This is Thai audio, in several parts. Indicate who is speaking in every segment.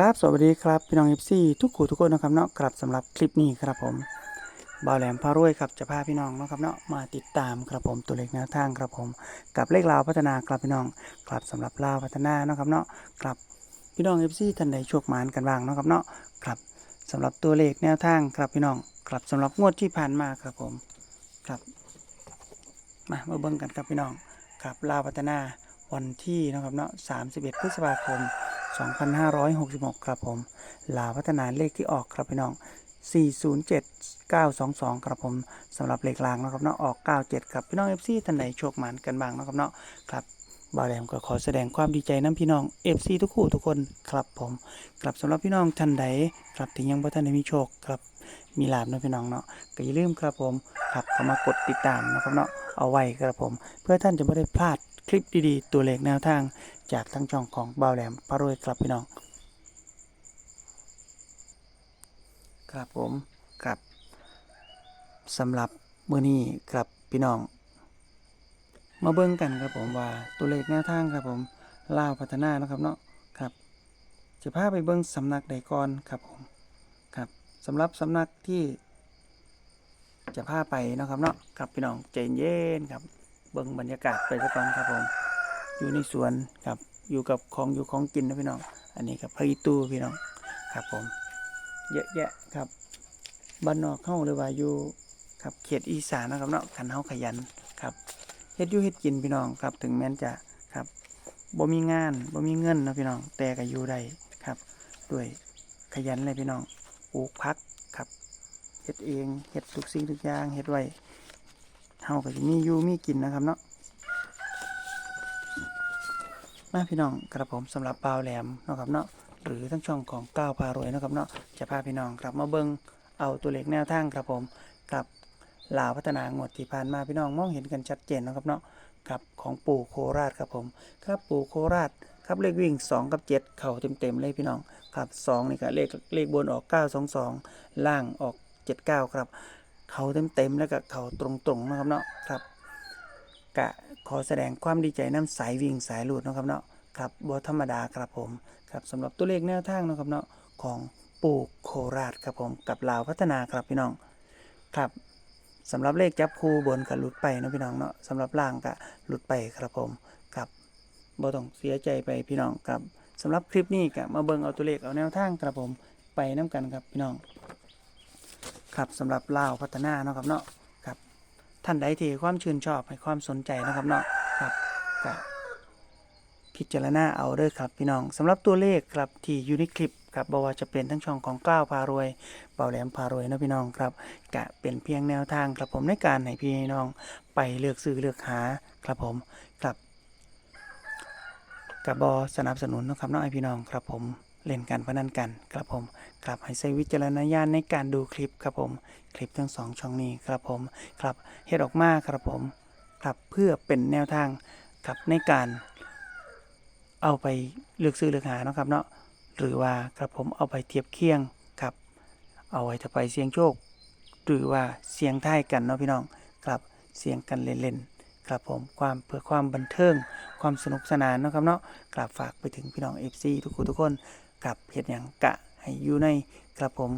Speaker 1: ครับ สวัสดีครับ พี่น้องเอฟซีทุกคู่ทุกคนนะครับเนาะครับสำหรับคลิปนี้ครับผมบ่าวแหลมพารวยครับจะพาพี่น้องเนาะครับเนาะมาติดตามครับผมตัวเลขแนวทางครับผม กับเลขลาวพัฒนาครับพี่น้องครับสำหรับลาวพัฒนาเนาะครับเนาะครับพี่น้องเอฟซีท่านใดโชคหมานกันบ้างเนาะครับเนาะครับสำหรับตัวเลขแนวทางครับพี่น้องครับสำหรับงวดที่ผ่านมาครับผมครับมามาเบิ่งกันครับพี่น้องครับลาวพัฒนาวันที่เนาะครับเนาะ31 พฤษภาคม 2566 ครับผมลาพัฒนาเลขที่ออกครับพี่น้อง 407 922 ครับผมสำหรับเลขลางนะครับเนาะออก 97 ครับพี่น้อง FC ท่านไหนโชคหมานกันบ้างนะครับเนาะครับบ่าวแหลมก็ขอแสดงความดีใจน้ำพี่น้อง FC ทุกคู่ทุกคนครับผมครับสำหรับพี่น้องท่านใดครับที่ยังบ่ท่านได้มีโชคครับมีลาบนะพี่น้องเนาะก็อย่าลืมครับผมครับเข้ามากดติดตามนะครับเนาะเอาไว้ครับผม เพื่อท่านจะไม่ได้พลาดคลิปดีๆ ตัวเลขแนวทาง จากทั้งช่องของบ่าวแหลมพารวยครับพี่น้องครับผมครับสำหรับมือนี้ครับพี่น้อง มาเบิ่งกันครับผมว่าตัวเลขแนวทางครับผมลาวพัฒนานะครับเนาะครับจะพาไปเบิ่งสำนักใดก่อนครับผมครับสำหรับสำนักที่ จะพาไปนะครับเนาะครับพี่น้องใจเย็นครับเบิ่งบรรยากาศไปสักก่อนครับผม อยู่ในสวนครับอยู่กับของอยู่ของกินนะพี่น้อง อันนี้กับพรีตู้พี่น้องครับผมเยอะแยะครับบ้านนอกเข้าหรือว่าอยู่ครับเขตอีสานนะครับเนาะขันเฮาขยันครับเฮ็ดอยู่เฮ็ดกินพี่น้องครับ ถึงแม้นจะครับบ่มีงานบ่มีเงินนะพี่น้อง แต่ก็อยู่ได้ครับด้วยขยันเลยพี่น้องปลูกพักครับเฮ็ดเองเฮ็ดทุกสิ่งทุกอย่างเฮ็ดไว้เฮาก็จะมีอยู่มีกินนะครับเนาะ มาพี่น้องกระผมสำหรับปาวแหลมนะครับเนาะหรือทั้งช่องของก้าวพารวยนะครับเนาะจะพาพี่น้องครับมาเบิงเอาตัวเลขแนวทางครับผมกับลาวพัฒนางวดที่ผ่านมาพี่น้องมองเห็นกันชัดเจนนะครับเนาะกับของปู่โคราชครับผมครับปู่โคราชครับเลขวิ่ง 2 กับ 7 เข่าเต็มๆเลยพี่น้องครับ2นี่ก็เลขเลขบนออก 922 ล่างออก 79 ครับ เข่าเต็มๆแล้วก็เข่าตรงๆนะครับเนาะครับ กะขอแสดงความดีใจน้ำสายวิ่งสายหลุดนะครับเนาะครับบธรรมดาครับผมครับสำหรับตัวเลขแนวทางนะครับเนาะของปู่โคราชครับผมกับลาวพัฒนาครับพี่น้องครับสำหรับเลขจับคู่บนกับหลุดไปนะพี่น้องเนาะสำหรับล่างก็หลุดไปครับผมครับบ่ต้องเสียใจไปพี่น้องครับสำหรับคลิปนี้ก็มาเบิ่งเอาตัวเลขเอาแนวทางครับผมไปน้กันครับพี่น้อง ครับสำหรับลาวพัฒนาเนาะครับเนาะ ท่านใดที่ความชื่นชอบให้ความสนใจนะครับเนาะครับก็พิจารณาเอาเด้อครับพี่น้องสำหรับตัวเลขครับที่อยู่ในคลิปครับบ่ว่าจะเป็นทั้งช่องของก้าวพารวยเบาแหลมพารวยนะพี่น้องครับกะเป็นเพียงแนวทางครับผมในการให้พี่น้องไปเลือกซื้อเลือกหาครับผมครับกับบอสนับสนุนนะครับน้องไอพี่น้องครับผม เล่นการพนันกันครับผมครับให้ใช้วิจารณญาณในการดูคลิปครับผมคลิปทั้งสองช่องนี้ครับผมครับเฮ็ดออกมาครับผมครับเพื่อเป็นแนวทางครับในการเอาไปเลือกซื้อเลือกหาเนาะครับเนาะหรือว่าครับผมเอาไปเทียบเคียงครับ เอาไว้ถ้าไปเสี่ยงโชค หรือว่าเสียงท้ายกันเนาะพี่น้องครับเสียงกันเล่นๆครับผมความเพื่อความบันเทิงความสนุกสนานเนาะครับเนาะกราบฝากไปถึงพี่น้อง FC ทุกคนทุกคน กับเฮ็ดหยังกะให้อยู่ในครับผม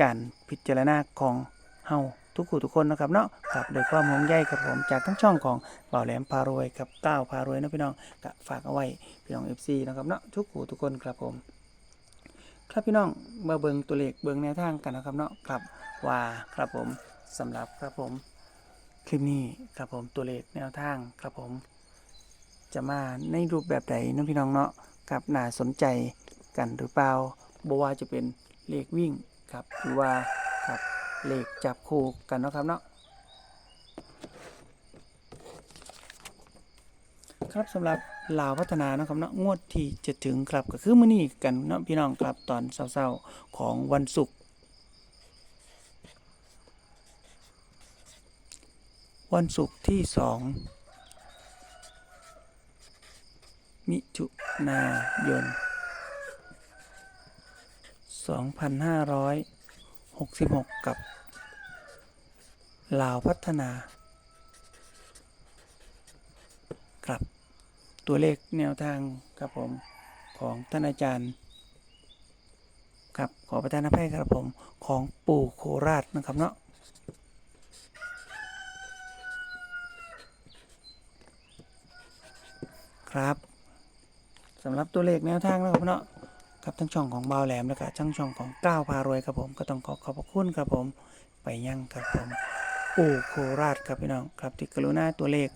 Speaker 1: การพิจารณาของเฮาทุกคู่ทุกคนนะครับเนาะครับโดยความห่วงใยครับผมจากทั้งช่องของเบ่าแหลมพารวยกับก้าวพารวยนะพี่น้องก็ฝากเอาไว้พี่น้อง FC นะครับเนาะทุกคู่ทุกคนครับผมครับพี่น้องมาเบิงตัวเลขเบิงแนวทางกันนะครับเนาะครับว่าครับผมสำหรับครับผมคลิปนี้ครับผมตัวเลขแนวทางครับผม จะมาในรูปแบบใดเนะพี่น้องเนาะครับน่าสนใจ กันหรือเปล่าบว่าจะเป็นเลขวิ่งครับหรือว่าครับเลขจับคู่กันเนาะครับเนาะครับสำหรับลาวพัฒนานะครับเนาะงวดที่จะถึงครับก็คือมื้อนี้กันเนาะพี่น้องครับตอนเช้าๆของวันศุกร์วันศุกร์ที่สองมิถุนายน 2566 กับลาวพัฒนาครับตัวเลขแนวทางครับผมของท่านอาจารย์ครับขอประทานอภัยครับผมของปู่โคราชนะครับเนาะครับสำหรับตัวเลขแนวทางนะครับเนาะ ครับทั้งช่องของเบาแหลมแล้วก็ทั้งช่องของก้าวพารวยครับผมก็ต้องขอขอบพระคุณครับผมไปยังครับผมปู่โคราชครับพี่น้องครับที่กรุณาตัวเลข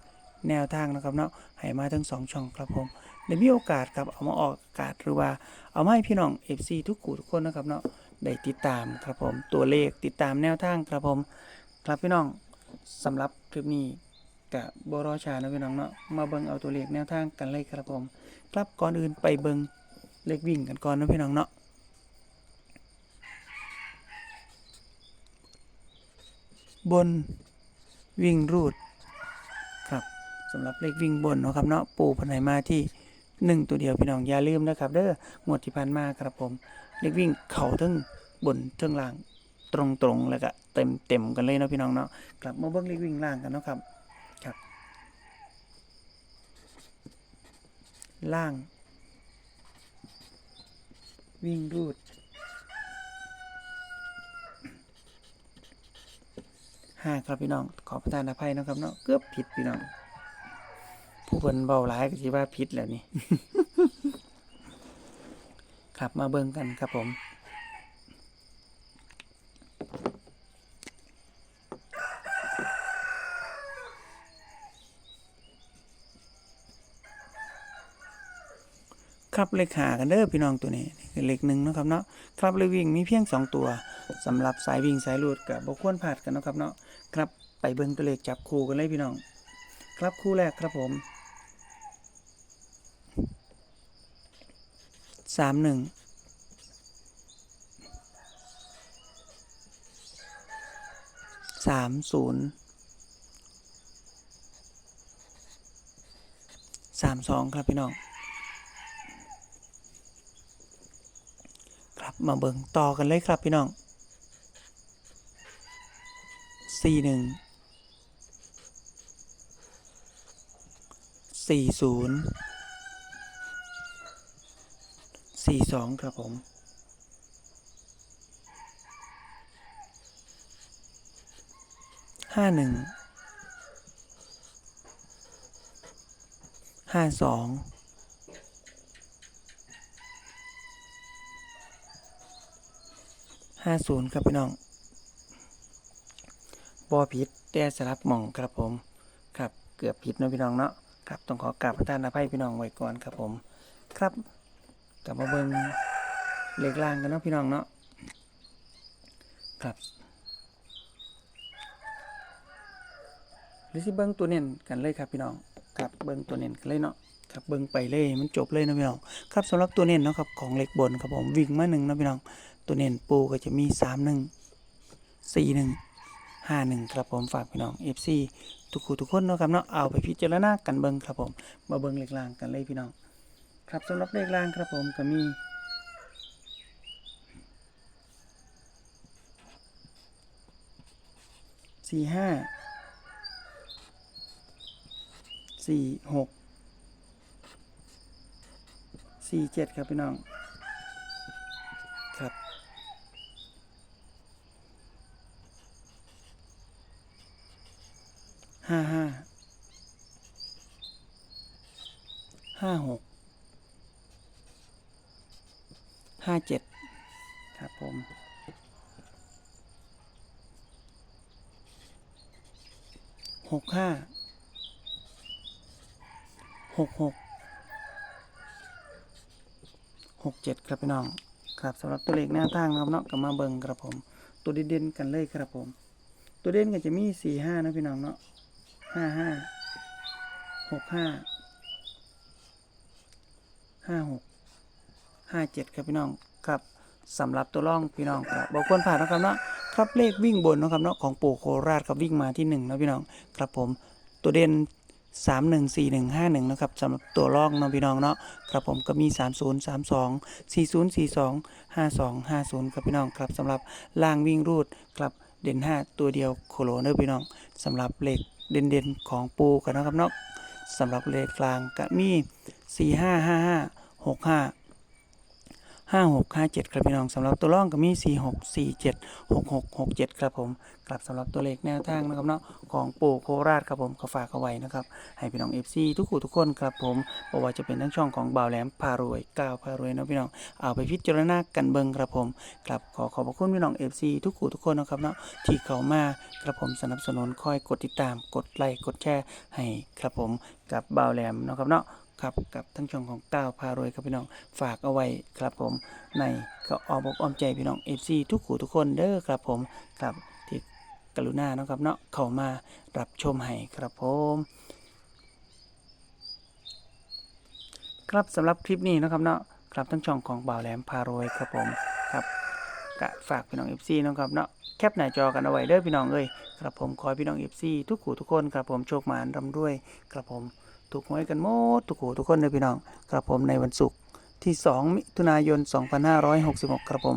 Speaker 1: แนวทางนะครับเนาะให้มาทั้งสองช่องครับผมได้มีโอกาสครับเอามาออกอากาศหรือว่าเอามาให้พี่น้อง FC ทุกกูทุกคนนะครับเนาะได้ติดตามครับผมตัวเลขติดตามแนวทางครับผมครับพี่น้องสำหรับคลิปนี้กับบรอชานะพี่น้องเนาะมาเบิ่งเอาตัวเลขแนวทางกันเลยครับผม ครับก่อนอื่นไปเบิ่ง เลขวิ่งกันก่อนนะพี่น้องเนาะบนวิ่งรูดครับสำหรับเลขวิ่งบนเนาะครับเนาะปูพันไหมาที่หนึ่งตัวเดียวพี่น้องอย่าลืมนะครับเด้องวดที่ผ่านมาครับผมเล็กวิ่งเข่าทั้งบนทั้งล่างตรงตรงๆแล้วก็เต็มเต็มกันเลยเนาะพี่น้องเนาะกลับมาเบิ้งเล็กวิ่งล่างกันเนาะครับครับ ล่าง วิ่งรูด ห้าครับพี่น้อง ขอประทานอภัยนะครับเนาะ เกือบผิดพี่น้อง ผู้เพิ่นเบาหลายก็สิว่าผิดแล้วนี่ ครับมาเบิ่งกันครับผม ครับเลขหากันเด้อพี่น้องตัวนี้นี่คือเลขหนึ่งนะครับเนาะครับเลขวิ่งมีเพียงสองตัวสำหรับสายวิ่งสายลูดกับบควรพลาดกันนะครับเนาะครับไปเบิ่งตัวเลขจับคู่กันเลยพี่น้อง ครับคู่แรกครับผมสามหนึ่งสามศูนย์สามสองครับพี่น้อง ครับ มาเบิ่งต่อกันเลยครับพี่น้องสี่หนึ่งสี่ศูนย์สี่สองครับผม ห้าหนึ่ง ห้าสอง ห้าศูนย์ครับพี่น้องบอผิดแต่สลับหม่องครับผม ครับเกือบผิดนะพี่น้องเนาะครับต้องขอกราบประทานอภัยพี่น้องไว้ก่อนครับผม ครับกลับมาเบิ่งเลขล่างกันเนาะพี่น้องเนาะครับหรือสิเบิ่งตัวเน้นกันเลยครับพี่น้องครับเบิ่งตัวเน้นกันเลยเนาะครับเบิ่งไปเลยมันจบเลยนะพี่น้องครับสำหรับตัวเน้นเนาะครับของเลขบนครับผมวิ่งมาหนึ่งนะพี่น้อง ตัวเน้นปูก็จะมีสามหนึ่งสี่หนึ่งห้าหนึ่งครับผมฝากพี่น้อง FC ทุกคู่ทุกคนเนาะครับเนาะเอาไปพิจารณากันเบิ่งครับผม มาเบิ่งเลขล่างกันเลยพี่น้อง ครับสำหรับเลขล่างครับผมก็มีสี่ห้าสี่หกสี่เจ็ดครับพี่น้อง ครับ ห้าห้า ห้าหกห้าเจ็ดครับผมหกห้าหกหกหกเจ็ดครับพี่น้อง ครับสำหรับตัวเลขแนวทางนะครับเนาะก็มาเบิ่งครับผม ตัวเด่นๆกันเลยครับผม ตัวเด่นก็จะมีสี่ห้านะพี่น้องเนาะห้าห้าหกห้า ห้าหกห้าเจ็ดครับพี่น้องครับสำหรับตัวร่องพี่น้องครับบอกควรผ่านนะครับเนาะครับเลขวิ่งบนนะครับเนาะของปู่โคราชครับวิ่งมาที่หนึ่งนะพี่น้องครับผมตัวเด่นสามหนึ่งสี่หนึ่งห้าหนึ่งนะครับสำหรับตัวร่องเนาะพี่น้องเนาะครับผมก็มีสามศูนย์สามสองสี่ศูนย์สี่สองห้าสองห้าศูนย์ครับพี่น้องครับสำหรับล่างวิ่งรูดครับเด่นห้าตัวเดียวโคโลเนอร์พี่น้องสำหรับเลขเด่นเด่นๆของปูกันนะครับเนาะสำหรับเลขกลางก็มี สี่ห้าห้าห้าหกห้า5657ครับพี่น้องสำหรับตัวร่องก็มี4647 6667ครับผมกลับสำหรับตัวเลขแนวทางนะครับเนาะของปู่โคราชครับผมก็ฝากเอาไว้นะครับ ให้พี่น้อง FC ทุกคู่ทุกคนครับผมบ่ว่าจะเป็นทั้งช่องของบ่าวแหลมพารวยก้าวพารวยนะพี่น้องเอาไปพิจารณากันเบิงครับผมครับขอขอบพระคุณพี่น้อง FC ทุกคู่ทุกคนนะครับเนาะที่เข้ามาครับผมสนับสนุนคอยกดติดตามกดไลค์กดแชร์ให้ครับผมกับบ่าวแหลมนะครับเนาะ ครับกับทั้งช่องของก้าวพารวยครับพี่น้องฝากเอาไว้ครับผมในก็ออบอกอ้อมใจพี่น้อง FC ทุกคู่ทุกคนเด้อครับผมครับที่กรุณาเนาะครับเนาะเข้ามารับชมให้ครับผมครับสำหรับคลิปนี้นะครับเนาะครับทั้งช่องของบ่าวแหลมพารวยครับผมครับกะฝากพี่น้อง FC เนะครับเนาะแคปหน้าจอกันเอาไว้เด้อพี่น้องเอ้ยครับผมขอพี่น้อง FC ทุกขู่ทุกคนครับผมโชคหมานร่ำรวยครับผม ถูกหวยกันหมดทุกขู่ทุกคนเลยพี่น้องครับผมในวันศุกร์ที่ 2 มิถุนายน 2566 ครับผม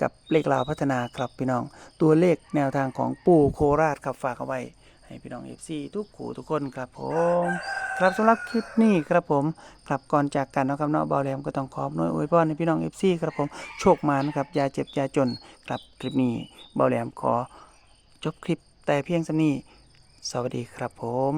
Speaker 1: กับเลขลาวพัฒนาครับพี่น้อง ตัวเลขแนวทางของปู่โคราชครับฝากเอาไว้ ให้พี่น้อง FC ทุกขู่ทุกคนครับผม ครับสำหรับคลิปนี้ครับผมครับก่อนจากกันนะครับเนาะเบาแหลมก็ต้องขอบน่วยอวยพรให้พี่น้อง FC ครับผมโชคมานครับยาเจ็บยาจนครับคลิปนี้เบาแหลมขอจบคลิปแต่เพียงสำนี้สวัสดีครับผม